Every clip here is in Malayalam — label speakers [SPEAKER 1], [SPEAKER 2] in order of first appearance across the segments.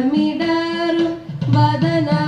[SPEAKER 1] வனமிடரும் வதன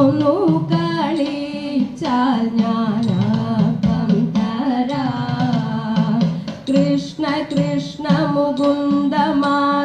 [SPEAKER 1] ഒന്നു കളിച്ചാൽ ഞാനാകം തരാ. കൃഷ്ണ കൃഷ്ണ മുകുന്ദമാ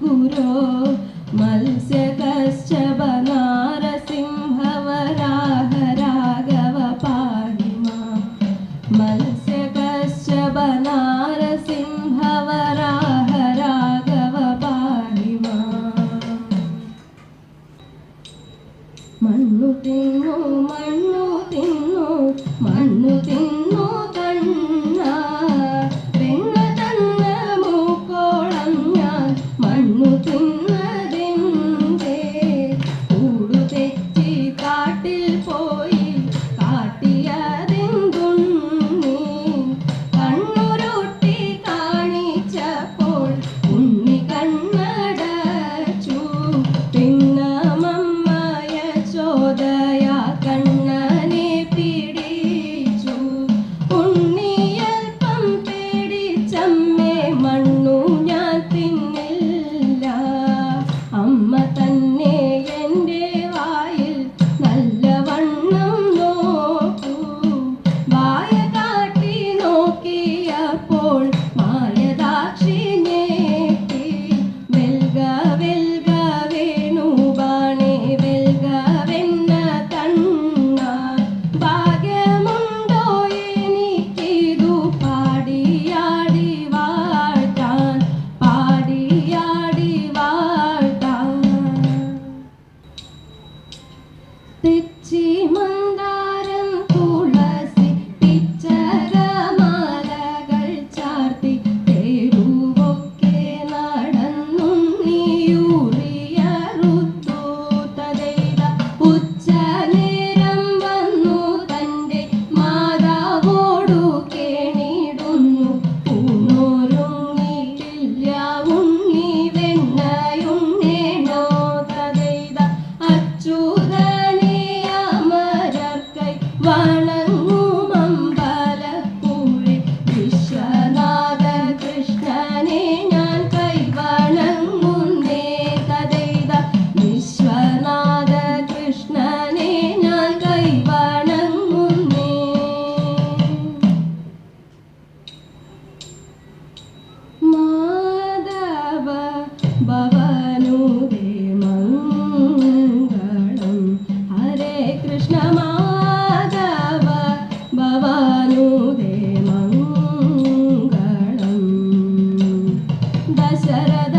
[SPEAKER 1] कुरो मत्स्यकश्च बना ದಶರದ